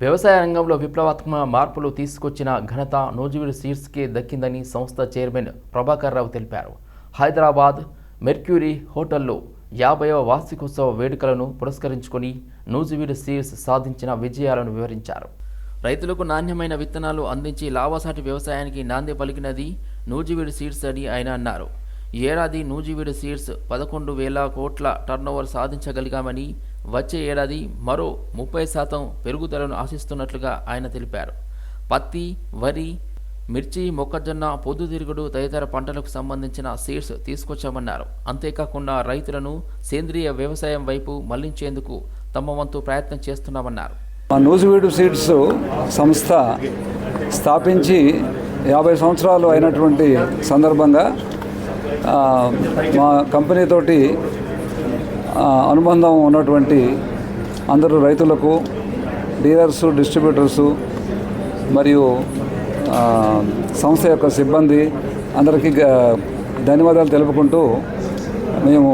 వ్యవసాయ రంగంలో విప్లవాత్మక మార్పులు తీసుకొచ్చిన ఘనత నూజివీడు సీడ్స్కే దక్కిందని సంస్థ చైర్మన్ ప్రభాకర్ రావు తెలిపారు. హైదరాబాద్ మెర్క్యూరీ హోటల్లో యాభైవ వార్షికోత్సవ వేడుకలను పురస్కరించుకొని నూజివీడు సీడ్స్ సాధించిన విజయాలను వివరించారు. రైతులకు నాణ్యమైన విత్తనాలు అందించి లాభసాటి వ్యవసాయానికి నాంది పలికినది నూజివీడు సీడ్స్ అని ఆయన అన్నారు. ఏడాది నూజివీడు సీడ్స్ పదకొండు వేల కోట్ల టర్నోవర్ సాధించగలిగామని వచ్చే ఏడాది మరో ముప్పై శాతం పెరుగుదలను ఆశిస్తున్నట్లుగా ఆయన తెలిపారు. పత్తి వరి మిర్చి మొక్కజొన్న పొద్దుతిరుగుడు తదితర పంటలకు సంబంధించిన సీడ్స్ తీసుకొచ్చామన్నారు. అంతేకాకుండా రైతులను సేంద్రియ వ్యవసాయం వైపు మళ్ళించేందుకు తమ వంతు ప్రయత్నం చేస్తున్నామన్నారు. మా నూజివీడు సీడ్స్ సంస్థ స్థాపించి యాభై సంవత్సరాలు అయినటువంటి సందర్భంగా మా కంపెనీతోటి అనుబంధం ఉన్నటువంటి అందరూ రైతులకు డీలర్స్ డిస్ట్రిబ్యూటర్సు మరియు సంస్థ యొక్క సిబ్బంది అందరికీ ధన్యవాదాలు తెలుపుకుంటూ మేము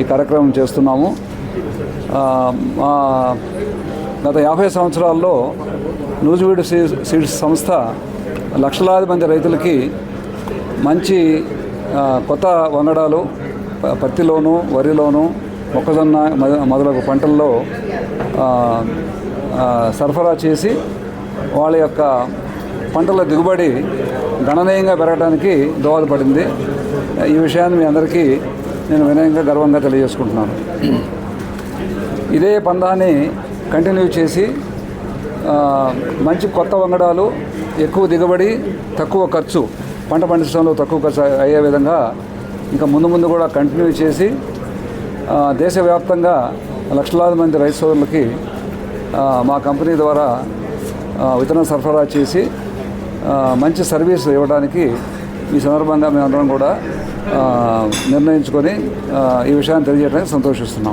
ఈ కార్యక్రమం చేస్తున్నాము. మా గత యాభై సంవత్సరాల్లో నూజివీడు సీడ్స్ సంస్థ లక్షలాది మంది రైతులకి మంచి కొత్త వంగడాలు పత్తిలోను వరిలోను మొక్కజొన్న మొదలగు పంటల్లో సరఫరా చేసి వాళ్ళ యొక్క పంటల దిగుబడి గణనీయంగా పెరగడానికి దోహదపడింది. ఈ విషయాన్ని మీ అందరికీ నేను వినయంగా గర్వంగా తెలియజేసుకుంటున్నాను. ఇదే పందాన్ని కంటిన్యూ చేసి మంచి కొత్త వంగడాలు ఎక్కువ దిగుబడి తక్కువ ఖర్చు పంట పండించడంలో తక్కువ ఖర్చు అయ్యే విధంగా ఇంకా ముందు ముందు కూడా కంటిన్యూ చేసి దేశవ్యాప్తంగా లక్షలాది మంది రైతు సోదరులకి మా కంపెనీ ద్వారా విత్తనం సరఫరా చేసి మంచి సర్వీస్ ఇవ్వడానికి ఈ సందర్భంగా మేమందరం కూడా నిర్ణయించుకొని ఈ విషయాన్ని తెలియజేయడానికి సంతోషిస్తున్నాం.